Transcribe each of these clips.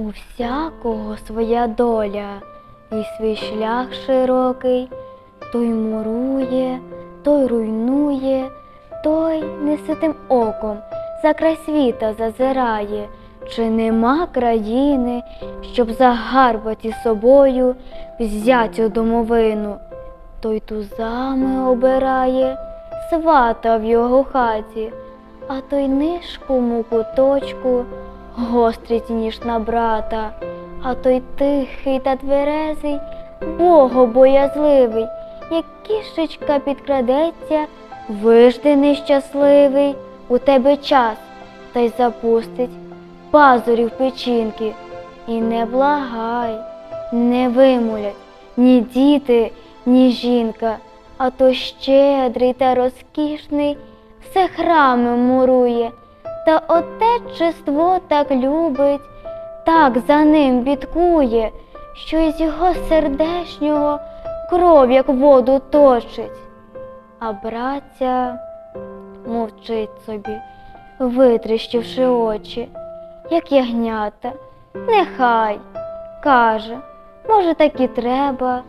У всякого своя доля, і свій шлях широкий, той мурує, той руйнує, той неситим оком за край світа зазирає, чи нема країни, щоб загарбати собою взятю домовину, той тузами обирає свата в його хаті, а той нишкому куточку гострить ніж на брата, а той тихий та тверезий, богобоязливий, як кішечка підкрадеться, вижди щасливий, у тебе час, та й запустить пазурів печінки. І не благай, не вимолять ні діти, ні жінка, а то щедрий та розкішний все храми мурує, та отечество так любить, так за ним бідкує, що із його сердешнього кров, як воду точить. А браття мовчить собі, витріщивши очі, як ягнята. Нехай, каже, може, так і треба,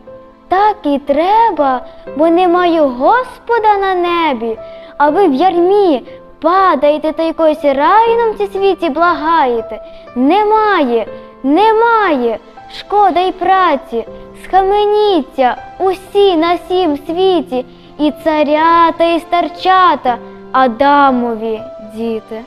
так і треба, бо немає Господа на небі, а ви в ярмі падаєте та якось райном в ці світі благаєте. Немає, немає, шкода й праці, схаменіться усі на сім світі, і царята, і старчата, Адамові діти.